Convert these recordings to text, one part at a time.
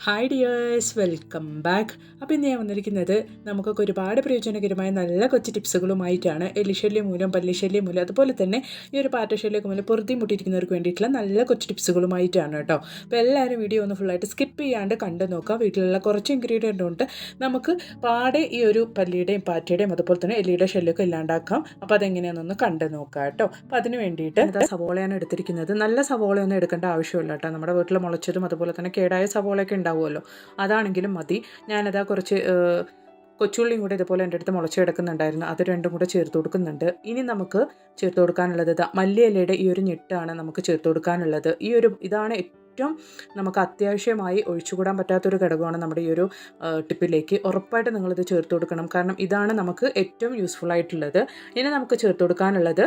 Hi dears welcome back അപ്പോൾ ഇന്ന് ഞാൻ വന്നിരിക്കുന്നത് നമുക്കൊക്കെ ഒരുപാട് പ്രയോജനകരമായ നല്ല കൊച്ചു ടിപ്സുകളുമായിട്ടാണ്. എലിശല്യം മൂലം പല്ലിശല്യം മൂലം അതുപോലെ തന്നെ ഈ ഒരു പാറ്റശല്യം മൂലം പൊറുതി മുട്ടിയിരിക്കുന്നവർക്ക് വേണ്ടിയിട്ടുള്ള നല്ല കൊച്ചു ടിപ്സുകളുമായിട്ടാണ് കേട്ടോ. അപ്പോൾ എല്ലാവരും വീഡിയോ ഒന്ന് ഫുള്ളായിട്ട് സ്കിപ്പ് ചെയ്യാണ്ട് കണ്ടു നോക്കുക. വീട്ടിലുള്ള കുറച്ച് ഇൻഗ്രീഡിയന്റ് ഉണ്ട്. നമുക്ക് പാടെ ഈ ഒരു പല്ലിയുടെയും പാറ്റയുടെയും അതുപോലെ തന്നെ എലിയുടെ ശല്യമൊക്കെ ഇല്ലാണ്ടാക്കാം. അപ്പോൾ അതെങ്ങനെയാണെന്നൊന്ന് കണ്ടു നോക്കാം കേട്ടോ. അപ്പോൾ അതിന് വേണ്ടിയിട്ട് സവോളയാണ് എടുത്തിരിക്കുന്നത്. നല്ല സവോളയൊന്നും എടുക്കേണ്ട ആവശ്യമില്ല കേട്ടോ. നമ്മുടെ വീട്ടിൽ മുളച്ചതും അതുപോലെ തന്നെ കേടായ സവോളയൊക്കെ ഉണ്ടാവുമല്ലോ. അതാണെങ്കിലും മതി. ഞാനതാ കുറച്ച് കൊച്ചുള്ളിയും കൂടെ ഇതുപോലെ എന്റെ അടുത്ത് മുളച്ച് കിടക്കുന്നുണ്ടായിരുന്നു. അത് രണ്ടും കൂടെ ചേർത്ത് കൊടുക്കുന്നുണ്ട്. ഇനി നമുക്ക് ചേർത്ത് കൊടുക്കാനുള്ളത് ഇതാ മല്ലിയിലയുടെ ഈ ഒരു ഞെട്ടാണ് നമുക്ക് ചേർത്ത് കൊടുക്കാനുള്ളത്. ഈ ഒരു ഇതാണ് ഏറ്റവും നമുക്ക് അത്യാവശ്യമായി ഒഴിച്ചുകൂടാൻ പറ്റാത്തൊരു ഘടകമാണ് നമ്മുടെ ഈ ഒരു ടിപ്പിലേക്ക്. ഉറപ്പായിട്ട് നിങ്ങളിത് ചേർത്ത് കൊടുക്കണം. കാരണം ഇതാണ് നമുക്ക് ഏറ്റവും യൂസ്ഫുൾ ആയിട്ടുള്ളത്. ഇനി നമുക്ക് ചേർത്ത് കൊടുക്കാനുള്ളത്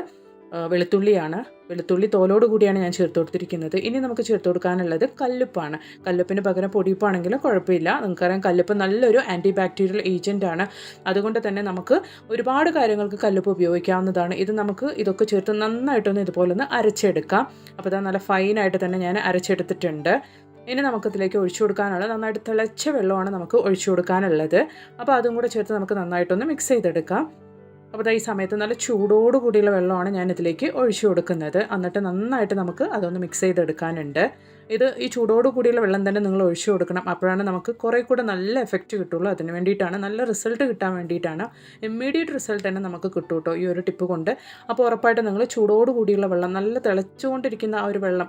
വെളുത്തുള്ളിയാണ്. വെളുത്തുള്ളി തോലോട് കൂടിയാണ് ഞാൻ ചേർത്ത് കൊടുത്തിരിക്കുന്നത്. ഇനി നമുക്ക് ചേർത്ത് കൊടുക്കാനുള്ളത് കല്ലുപ്പാണ്. കല്ലുപ്പിന് പകരം പൊടിയുപ്പാണെങ്കിലും കുഴപ്പമില്ല. നിങ്ങൾക്കറിയാം കല്ലുപ്പ് നല്ലൊരു ആന്റി ബാക്ടീരിയൽ ഏജന്റ് ആണ്. അതുകൊണ്ട് തന്നെ നമുക്ക് ഒരുപാട് കാര്യങ്ങൾക്ക് കല്ലുപ്പ് ഉപയോഗിക്കാവുന്നതാണ്. ഇത് നമുക്ക് ഇതൊക്കെ ചേർത്ത് നന്നായിട്ടൊന്ന് ഇതുപോലെ ഒന്ന് അരച്ചെടുക്കാം. അപ്പോൾ അത് നല്ല ഫൈനായിട്ട് തന്നെ ഞാൻ അരച്ചെടുത്തിട്ടുണ്ട്. ഇനി നമുക്കിതിലേക്ക് ഒഴിച്ചു കൊടുക്കാനുള്ള നന്നായിട്ട് തിളച്ച വെള്ളമാണ് നമുക്ക് ഒഴിച്ചു കൊടുക്കാനുള്ളത്. അപ്പോൾ അതും കൂടെ ചേർത്ത് നമുക്ക് നന്നായിട്ടൊന്ന് മിക്സ് ചെയ്തെടുക്കാം. അപ്പോൾ ഈ സമയത്ത് നല്ല ചൂടോട് കൂടിയുള്ള വെള്ളമാണ് ഞാൻ ഇതിലേക്ക് ഒഴിച്ചു കൊടുക്കുന്നത്. എന്നിട്ട് നന്നായിട്ട് നമുക്ക് അതൊന്ന് മിക്സ് ചെയ്തെടുക്കാനുണ്ട്. ഇത് ഈ ചൂടോട് കൂടിയുള്ള വെള്ളം തന്നെ നിങ്ങൾ ഒഴിച്ചു കൊടുക്കണം. അപ്പോഴാണ് നമുക്ക് കുറേ കൂടെ നല്ല എഫക്റ്റ് കിട്ടുള്ളൂ. അതിന് വേണ്ടിയിട്ടാണ് നല്ല റിസൾട്ട് കിട്ടാൻ വേണ്ടിയിട്ടാണ് ഇമ്മീഡിയറ്റ് റിസൾട്ട് തന്നെ നമുക്ക് കിട്ടും കേട്ടോ ഈ ഒരു ടിപ്പ് കൊണ്ട്. അപ്പോൾ ഉറപ്പായിട്ട് നിങ്ങൾ ചൂടോട് കൂടിയുള്ള വെള്ളം നല്ല തിളച്ചുകൊണ്ടിരിക്കുന്ന ആ ഒരു വെള്ളം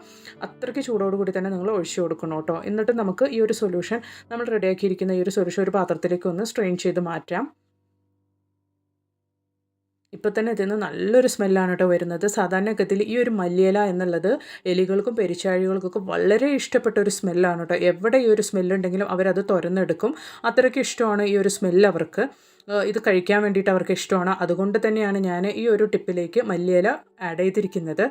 അത്രയ്ക്ക് ചൂടോട് കൂടി തന്നെ നിങ്ങൾ ഒഴിച്ചു കൊടുക്കണം കേട്ടോ. എന്നിട്ട് നമുക്ക് ഈ ഒരു സൊല്യൂഷൻ നമ്മൾ റെഡിയാക്കിയിരിക്കുന്ന ഈ ഒരു സൊല്യൂഷൻ ഒരു പാത്രത്തിലേക്ക് ഒന്ന് സ്ട്രെയിൻ ചെയ്ത് മാറ്റാം. ഇപ്പം തന്നെ ഇതിൽ നിന്ന് നല്ലൊരു സ്മെല്ലാണ് കേട്ടോ വരുന്നത്. സാധാരണഗതിയിൽ ഈ ഒരു മല്ലിയില എന്നുള്ളത് എലികൾക്കും പെരിച്ചാഴികൾക്കൊക്കെ വളരെ ഇഷ്ടപ്പെട്ട ഒരു സ്മെല്ലാണ് കേട്ടോ എവിടെ ഈ ഒരു സ്മെല്ലുണ്ടെങ്കിലും അവരത് തുറന്നെടുക്കും അത്രയ്ക്ക് ഇഷ്ടമാണ് ഈ ഒരു സ്മെല്ല് അവർക്ക്. ഇത് കഴിക്കാൻ വേണ്ടിയിട്ട് അവർക്ക് ഇഷ്ടമാണ്. അതുകൊണ്ട് തന്നെയാണ് ഞാൻ ഈ ഒരു ടിപ്പിലേക്ക് മല്ലിയില ആഡ് ചെയ്തിരിക്കുന്നത്.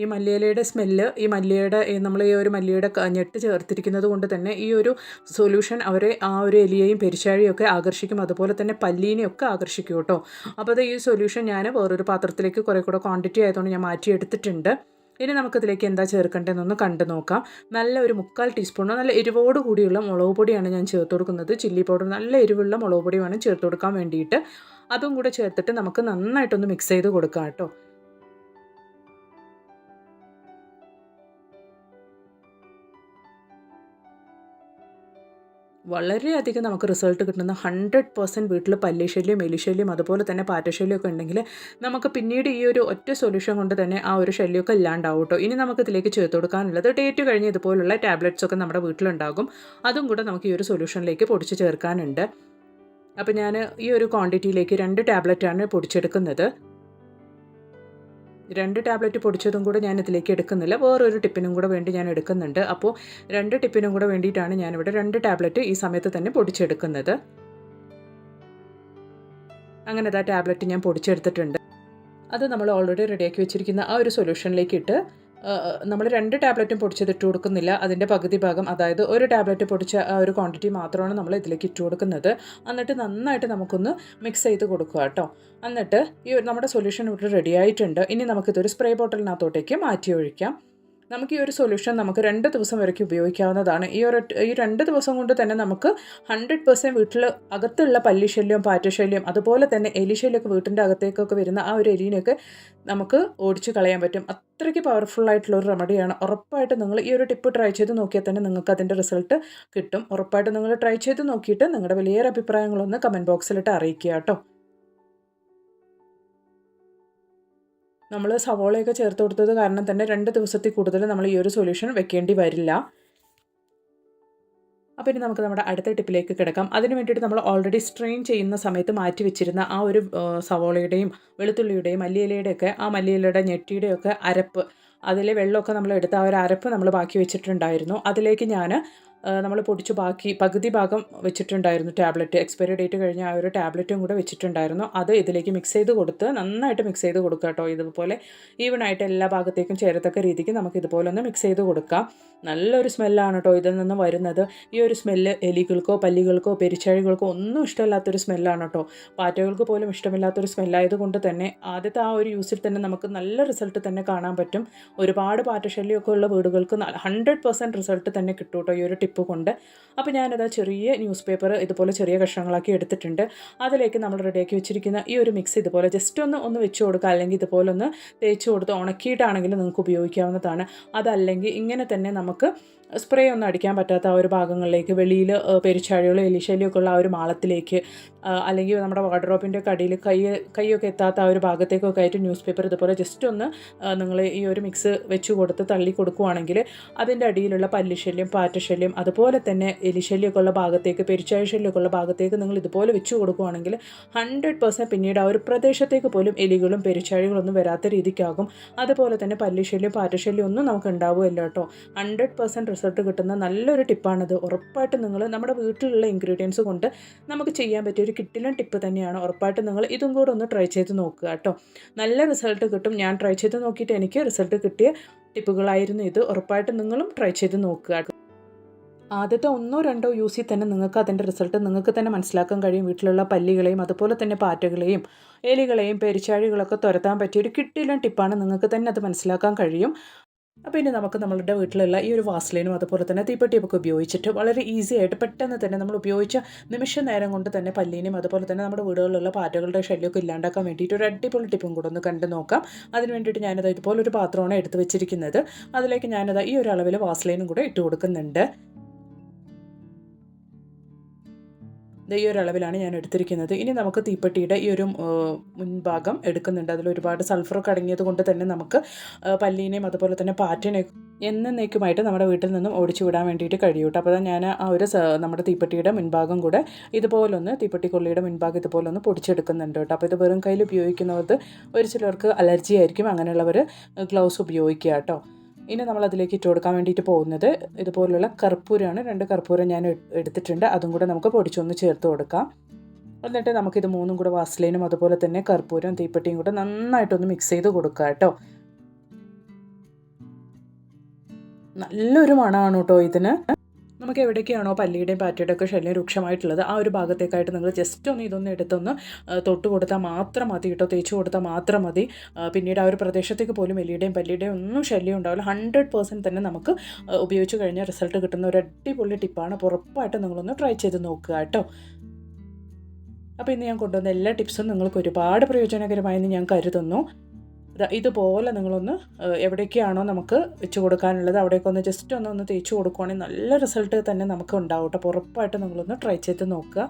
ഈ മല്ലിയിലയുടെ സ്മെല്ല് ഈ മല്ലിയുടെ നമ്മൾ ഈ ഒരു മല്ലിയുടെ ഞെട്ട് ചേർത്തിരിക്കുന്നത് കൊണ്ട് തന്നെ ഈ ഒരു സൊല്യൂഷൻ അവരെ ആ ഒരു എലിയെയും പെരിച്ചാഴിയും ഒക്കെ ആകർഷിക്കും. അതുപോലെ തന്നെ പല്ലീനെയൊക്കെ ആകർഷിക്കും കേട്ടോ. അപ്പോൾ അത് ഈ സൊല്യൂഷൻ ഞാൻ വേറൊരു പാത്രത്തിലേക്ക് കുറേ കൂടെ ക്വാണ്ടിറ്റി ആയതുകൊണ്ട് ഞാൻ മാറ്റിയെടുത്തിട്ടുണ്ട്. ഇനി നമുക്കിതിലേക്ക് എന്താ ചേർക്കേണ്ടതെന്നൊന്ന് കണ്ടു നോക്കാം. നല്ല ഒരു മുക്കാൽ ടീസ്പൂണോ നല്ല എരിവോട് കൂടിയുള്ള മുളക് പൊടിയാണ് ഞാൻ ചേർത്ത് കൊടുക്കുന്നത്. ചില്ലി പൗഡർ നല്ല എരിവുള്ള മുളക് പൊടി വേണം ചേർത്ത് കൊടുക്കാൻ വേണ്ടിയിട്ട്. അതും കൂടെ ചേർത്തിട്ട് നമുക്ക് നന്നായിട്ടൊന്ന് മിക്സ് ചെയ്ത് കൊടുക്കാം കേട്ടോ. വളരെയധികം നമുക്ക് റിസൾട്ട് കിട്ടുന്ന ഹൺഡ്രഡ് പെർസെന്റ് വീട്ടിൽ പല്ലിശല്യം എലിശല്യം അതുപോലെ തന്നെ പാറ്റശല്യം ഒക്കെ ഉണ്ടെങ്കിൽ നമുക്ക് പിന്നീട് ഈ ഒരു ഒറ്റ സൊല്യൂഷൻ കൊണ്ട് തന്നെ ആ ഒരു ശല്യമൊക്കെ ഇല്ലാണ്ടാവും കേട്ടോ ഇനി നമുക്ക് ഇതിലേക്ക് ചേർത്ത് കൊടുക്കാനുള്ളത് ഡേറ്റ് കഴിഞ്ഞ് ഇതുപോലുള്ള ടാബ്ലറ്റ്സ് ഒക്കെ നമ്മുടെ വീട്ടിലുണ്ടാകും. അതും കൂടെ നമുക്ക് ഈ ഒരു സൊല്യൂഷനിലേക്ക് പൊടിച്ച് ചേർക്കാനുണ്ട്. അപ്പോൾ ഞാൻ ഈ ഒരു ക്വാണ്ടിറ്റിയിലേക്ക് രണ്ട് ടാബ്ലറ്റാണ് പൊടിച്ചെടുക്കുന്നത്. രണ്ട് ടാബ്ലറ്റ് പൊടിച്ചതും കൂടെ ഞാൻ ഇതിലേക്ക് എടുക്കുന്നില്ല. വേറൊരു ടിപ്പിനും കൂടെ വേണ്ടി ഞാൻ എടുക്കുന്നുണ്ട്. അപ്പോൾ രണ്ട് ടിപ്പിനും കൂടെ വേണ്ടിയിട്ടാണ് ഞാനിവിടെ രണ്ട് ടാബ്ലറ്റ് ഈ സമയത്ത് തന്നെ പൊടിച്ചെടുക്കുന്നത്. അങ്ങനെ ആ ടാബ്ലറ്റ് ഞാൻ പൊടിച്ചെടുത്തിട്ടുണ്ട്. അത് നമ്മൾ ഓൾറെഡി റെഡിയാക്കി വെച്ചിരിക്കുന്ന ആ ഒരു സൊല്യൂഷനിലേക്ക് ഇട്ട് നമ്മൾ രണ്ട് ടാബ്ലറ്റും പൊടിച്ചത് ഇട്ട് കൊടുക്കുന്നില്ല. അതിന്റെ പകുതി ഭാഗം അതായത് ഒരു ടാബ്ലറ്റ് പൊടിച്ച ആ ഒരു ക്വാണ്ടിറ്റി മാത്രമാണ് നമ്മൾ ഇതിലേക്ക് ഇട്ട് കൊടുക്കുന്നത്. എന്നിട്ട് നന്നായിട്ട് നമുക്കൊന്ന് മിക്സ് ചെയ്ത് കൊടുക്കുക കേട്ടോ. എന്നിട്ട് ഈ നമ്മുടെ സൊല്യൂഷൻ ഇവിടെ റെഡി ആയിട്ടുണ്ട്. ഇനി നമുക്കിതൊരു സ്പ്രേ ബോട്ടിലിനകത്തോട്ടേക്ക് മാറ്റി ഒഴിക്കാം. നമുക്ക് ഈ ഒരു സൊല്യൂഷൻ നമുക്ക് രണ്ട് ദിവസം വരയ്ക്ക് ഉപയോഗിക്കാവുന്നതാണ്. ഈ ഒരു ഈ രണ്ട് ദിവസം കൊണ്ട് തന്നെ നമുക്ക് ഹൺഡ്രഡ് പെർസെന്റ് വീട്ടിൽ അകത്തുള്ള പല്ലിശല്യം പാറ്റശല്യം അതുപോലെ തന്നെ എലിശല്യമൊക്കെ വീട്ടിന്റെ അകത്തേക്കൊക്കെ വരുന്ന ആ ഒരു എലിനെയൊക്കെ നമുക്ക് ഓടിച്ചു കളയാൻ പറ്റും. അത്രയ്ക്ക് പവർഫുൾ ആയിട്ടുള്ള ഒരു റെമഡിയാണ് ഉറപ്പായിട്ട് നിങ്ങൾ ഈ ഒരു ടിപ്പ് ട്രൈ ചെയ്ത് നോക്കിയാൽ തന്നെ നിങ്ങൾക്ക് അതിന്റെ റിസൾട്ട് കിട്ടും. ഉറപ്പായിട്ട് നിങ്ങൾ ട്രൈ ചെയ്ത് നോക്കിയിട്ട് നിങ്ങളുടെ വലിയൊരു അഭിപ്രായങ്ങളൊന്ന് കമന്റ് ബോക്സിലിട്ട് അറിയിക്കുക കേട്ടോ. നമ്മൾ സവോളയൊക്കെ ചേർത്ത് കൊടുത്തത് കാരണം തന്നെ രണ്ട് ദിവസത്തിൽ കൂടുതൽ നമ്മൾ ഈ ഒരു സൊല്യൂഷൻ വെക്കേണ്ടി വരില്ല. അപ്പോൾ ഇനി നമുക്ക് നമ്മുടെ അടുത്ത ടിപ്പിലേക്ക് കിടക്കാം. അതിന് വേണ്ടിയിട്ട് നമ്മൾ ഓൾറെഡി സ്ട്രെയിൻ ചെയ്യുന്ന സമയത്ത് മാറ്റി വെച്ചിരുന്ന ആ ഒരു സവോളയുടെയും വെളുത്തുള്ളിയുടെയും മല്ലിയിലയുടെയൊക്കെ ആ മല്ലിയിലയുടെ ഞെട്ടിയുടെയൊക്കെ അരപ്പ് അതിലെ വെള്ളമൊക്കെ നമ്മൾ എടുത്ത ആ ഒരു അരപ്പ് നമ്മൾ ബാക്കി വെച്ചിട്ടുണ്ടായിരുന്നു. അതിലേക്ക് ഞാൻ നമ്മൾ പൊടിച്ച് ബാക്കി പകുതി ഭാഗം വെച്ചിട്ടുണ്ടായിരുന്നു ടാബ്ലറ്റ്. എക്സ്പയറി ഡേറ്റ് കഴിഞ്ഞ ആ ഒരു ടാബ്ലറ്റും കൂടെ വെച്ചിട്ടുണ്ടായിരുന്നു. അത് ഇതിലേക്ക് മിക്സ് ചെയ്ത് കൊടുത്ത് നന്നായിട്ട് മിക്സ് ചെയ്ത് കൊടുക്കുക കേട്ടോ. ഇതുപോലെ ഈവണായിട്ട് എല്ലാ ഭാഗത്തേക്കും ചേരത്തക്ക രീതിക്ക് നമുക്ക് ഇതുപോലെ ഒന്ന് മിക്സ് ചെയ്ത് കൊടുക്കാം. നല്ലൊരു സ്മെല്ലാണ് കേട്ടോ ഇതിൽ നിന്ന് വരുന്നത്. ഈ ഒരു സ്മെല്ല് എലികൾക്കോ പല്ലികൾക്കോ പെരിച്ചാഴികൾക്കോ ഒന്നും ഇഷ്ടമില്ലാത്തൊരു സ്മെല്ലാണ് കേട്ടോ. പാറ്റകൾക്ക് പോലും ഇഷ്ടമില്ലാത്തൊരു സ്മെല്ലായതുകൊണ്ട് തന്നെ ആദ്യത്തെ ആ ഒരു യൂസിൽ തന്നെ നമുക്ക് നല്ല റിസൾട്ട് തന്നെ കാണാൻ പറ്റും. ഒരുപാട് പാറ്റശല്യമൊക്കെ ഉള്ള വീടുകൾക്ക് ഹൺഡ്രഡ് പെർസെന്റ് റിസൾട്ട് തന്നെ കിട്ടും കേട്ടോ ഈ ഒരു ടിപ്പ് കൊണ്ട്. അപ്പോൾ ഞാനത് ചെറിയ ന്യൂസ് പേപ്പർ ഇതുപോലെ ചെറിയ കഷ്ണങ്ങളാക്കി എടുത്തിട്ടുണ്ട്. അതിലേക്ക് നമ്മൾ റെഡിയാക്കി വെച്ചിരിക്കുന്ന ഈ ഒരു മിക്സ് ഇതുപോലെ ജസ്റ്റ് ഒന്ന് ഒന്ന് വെച്ച് കൊടുക്കുക. അല്ലെങ്കിൽ ഇതുപോലെ ഒന്ന് തേച്ച് കൊടുത്ത് ഉണക്കിയിട്ടാണെങ്കിലും നിങ്ങൾക്ക് ഉപയോഗിക്കാവുന്നതാണ്. അതല്ലെങ്കിൽ ഇങ്ങനെ തന്നെ നമുക്ക് സ്പ്രേ ഒന്നും അടിക്കാൻ പറ്റാത്ത ആ ഒരു ഭാഗങ്ങളിലേക്ക് വെളിയിൽ പെരിച്ചാഴികളോ എലിശല്യമൊക്കെ ഉള്ള ആ ഒരു മാളത്തിലേക്ക് അല്ലെങ്കിൽ നമ്മുടെ വാർഡ്രോപ്പിന്റെ കടിയിൽ കൈ കൈയൊക്കെ എത്താത്ത ആ ഒരു ഭാഗത്തേക്കൊക്കെ ആയിട്ട് ന്യൂസ് പേപ്പർ ഇതുപോലെ ജസ്റ്റ് ഒന്ന് നിങ്ങൾ ഈ ഒരു മിക്സ് വെച്ച് കൊടുത്ത് തള്ളി കൊടുക്കുവാണെങ്കിൽ അതിന്റെ അടിയിലുള്ള പല്ലിശല്യം പാറ്റശല്യം അതുപോലെ തന്നെ എലിശല്യമൊക്കെ ഉള്ള ഭാഗത്തേക്ക് പെരിച്ചാഴി ശല്യമൊക്കെ ഉള്ള ഭാഗത്തേക്ക് നിങ്ങൾ ഇതുപോലെ വെച്ച് കൊടുക്കുവാണെങ്കിൽ ഹൺഡ്രഡ് പെർസെന്റ് പിന്നീട് ആ ഒരു പ്രദേശത്തേക്ക് പോലും എലികളും പെരിച്ചാഴികളൊന്നും വരാത്ത രീതിക്കാകും. അതുപോലെ തന്നെ പല്ലിശല്യം പാറ്റശല്യം ഒന്നും നമുക്ക് ഉണ്ടാവുമല്ലോ കേട്ടോ. ഹൺഡ്രഡ് പെർസെന്റ് റിസൾട്ട് കിട്ടുന്ന നല്ലൊരു ടിപ്പാണിത്. ഉറപ്പായിട്ട് നിങ്ങൾ നമ്മുടെ വീട്ടിലുള്ള ഇൻഗ്രീഡിയൻസ് കൊണ്ട് നമുക്ക് ചെയ്യാൻ പറ്റിയ ഒരു കിട്ടിലൻ ടിപ്പ് തന്നെയാണ്. ഉറപ്പായിട്ട് നിങ്ങൾ ഇതും കൂടെ ഒന്ന് ട്രൈ ചെയ്ത് നോക്കുക കേട്ടോ. നല്ല റിസൾട്ട് കിട്ടും. ഞാൻ ട്രൈ ചെയ്ത് നോക്കിയിട്ട് എനിക്ക് റിസൾട്ട് കിട്ടിയ ടിപ്പുകളായിരുന്നു ഇത്. ഉറപ്പായിട്ട് നിങ്ങളും ട്രൈ ചെയ്ത് നോക്കുക. ആദ്യത്തെ ഒന്നോ രണ്ടോ യൂസിൽ തന്നെ നിങ്ങൾക്ക് അതിന്റെ റിസൾട്ട് നിങ്ങൾക്ക് തന്നെ മനസ്സിലാക്കാൻ കഴിയും. വീട്ടിലുള്ള പല്ലികളെയും അതുപോലെ തന്നെ പാറ്റകളെയും എലികളെയും പെരിച്ചാഴികളൊക്കെ തുരത്താൻ പറ്റിയ ഒരു കിട്ടിയിലും ടിപ്പാണ്. നിങ്ങൾക്ക് തന്നെ അത് മനസ്സിലാക്കാൻ കഴിയും. അപ്പോൾ ഇനി നമുക്ക് നമ്മളുടെ വീട്ടിലുള്ള ഈ ഒരു വാസ്ലിനും അതുപോലെ തന്നെ തീപ്പെട്ടിയൊക്കെ ഉപയോഗിച്ചിട്ട് വളരെ ഈസി ആയിട്ട് പെട്ടെന്ന് തന്നെ നമ്മൾ ഉപയോഗിച്ച നിമിഷ നേരം കൊണ്ട് തന്നെ പല്ലീനും അതുപോലെ തന്നെ നമ്മുടെ വീടുകളിലുള്ള പാറ്റകളുടെ ശല്യമൊക്കെ ഇല്ലാണ്ടാക്കാൻ വേണ്ടിയിട്ട് ഒരു അടിപൊളി ടിപ്പും കൂടെ ഒന്ന് കണ്ടു നോക്കാം. അതിന് വേണ്ടിയിട്ട് ഞാനത് ഇതുപോലൊരു പാത്രമാണ് എടുത്ത് വെച്ചിരിക്കുന്നത്. അതിലേക്ക് ഞാനത് ഈ ഒരു അളവിൽ വാസ്ലൈനും കൂടെ ഇട്ട് കൊടുക്കുന്നുണ്ട്. ഈ ഒരു അളവിലാണ് ഞാൻ എടുത്തിരിക്കുന്നത്. ഇനി നമുക്ക് തീപ്പെട്ടിയുടെ ഈ ഒരു മുൻഭാഗം എടുക്കുന്നുണ്ട്. അതിൽ ഒരുപാട് സൾഫറൊക്കെ അടങ്ങിയത് കൊണ്ട് തന്നെ നമുക്ക് പല്ലീനെയും അതുപോലെ തന്നെ പാറ്റിനെയും എന്നേക്കുമായിട്ട് നമ്മുടെ വീട്ടിൽ നിന്നും ഓടിച്ചു വിടാൻ വേണ്ടിയിട്ട് കഴിയും കേട്ടോ. അപ്പോൾ ഞാൻ ആ ഒരു നമ്മുടെ തീപ്പെട്ടിയുടെ മുൻഭാഗം കൂടെ ഇതുപോലൊന്ന് തീപ്പെട്ടി കൊള്ളിയുടെ മുൻഭാഗം ഇതുപോലൊന്ന് പൊടിച്ചെടുക്കുന്നുണ്ട് കേട്ടോ. അപ്പോൾ ഇത് വെറും കയ്യിൽ ഉപയോഗിക്കുന്നവർക്ക് ഒരു ചിലർക്ക് അലർജി ആയിരിക്കും അങ്ങനെയുള്ളവർ ഗ്ലൗസ് ഉപയോഗിക്കുക കേട്ടോ. ഇനി നമ്മൾ അതിലേക്ക് ഇട്ട് കൊടുക്കാൻ വേണ്ടിയിട്ട് പോകുന്നത് ഇതുപോലുള്ള കർപ്പൂരമാണ്. രണ്ട് കർപ്പൂരം ഞാൻ എട്- എടുത്തിട്ടുണ്ട്. അതും കൂടെ നമുക്ക് പൊടിച്ചൊന്ന് ചേർത്ത് കൊടുക്കാം. എന്നിട്ട് നമുക്കിത് മൂന്നും കൂടെ വാസലിനും അതുപോലെ തന്നെ കർപ്പൂരം തീപ്പെട്ടിയും കൂടെ നന്നായിട്ടൊന്ന് മിക്സ് ചെയ്ത് കൊടുക്കുക കേട്ടോ. നല്ലൊരു മണമാണ് കേട്ടോ ഇതിന്. നമുക്ക് എവിടേക്കാണോ പല്ലിയുടെയും പാറ്റയുടെയും ഒക്കെ ശല്യം രൂക്ഷമായിട്ടുള്ളത് ആ ഒരു ഭാഗത്തേക്കായിട്ട് നിങ്ങൾ ജസ്റ്റ് ഒന്ന് ഇതൊന്ന് എടുത്തൊന്ന് തൊട്ട് കൊടുത്താൽ മാത്രം മതി കേട്ടോ. തേച്ച് കൊടുത്താൽ മാത്രം മതി. പിന്നീട് ആ ഒരു പ്രദേശത്തേക്ക് പോലും എലിയുടെയും പല്ലിയുടെയും ഒന്നും ശല്യം ഉണ്ടാവില്ല. ഹൺഡ്രഡ് പേഴ്സന്റ് തന്നെ നമുക്ക് ഉപയോഗിച്ച് കഴിഞ്ഞാൽ റിസൾട്ട് കിട്ടുന്ന ഒരു അടിപൊളി ടിപ്പാണ് അപ്പോൾ ഉറപ്പായിട്ട് നിങ്ങളൊന്ന് ട്രൈ ചെയ്ത് നോക്കുക കേട്ടോ. അപ്പോൾ ഇന്ന് ഞാൻ കൊണ്ടുവന്ന എല്ലാ ടിപ്സും നിങ്ങൾക്ക് ഒരുപാട് പ്രയോജനകരമായെന്ന് ഞാൻ കരുതുന്നു. ഇതുപോലെ നിങ്ങളൊന്ന് എവിടേക്കാണോ നമുക്ക് വെച്ച് കൊടുക്കാനുള്ളത് അവിടേക്ക് ഒന്ന് ജസ്റ്റ് ഒന്ന് ഒന്ന് തേച്ച് കൊടുക്കുവാണെങ്കിൽ നല്ല റിസൾട്ട് തന്നെ നമുക്ക് ഉണ്ടാവും കേട്ടോ. അപ്പോൾ ഉറപ്പായിട്ട് നിങ്ങളൊന്ന് ട്രൈ ചെയ്ത് നോക്കുക.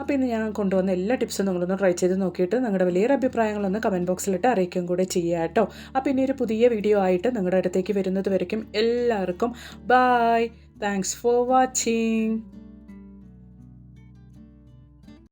അപ്പോൾ ഇന്ന് ഞാൻ കൊണ്ടുവന്ന എല്ലാ ടിപ്സും നിങ്ങളൊന്ന് ട്രൈ ചെയ്ത് നോക്കിയിട്ട് നിങ്ങളുടെ വലിയൊരു അഭിപ്രായങ്ങളൊന്ന് കമന്റ് ബോക്സിലിട്ട് അറിയിക്കുകയും കൂടെ ചെയ്യുക കേട്ടോ. അപ്പോൾ ഇനി ഒരു പുതിയ വീഡിയോ ആയിട്ട് നിങ്ങളുടെ അടുത്തേക്ക് വരുന്നത് വരയ്ക്കും. എല്ലാവർക്കും ബായ് താങ്ക്സ് ഫോർ വാച്ചിങ്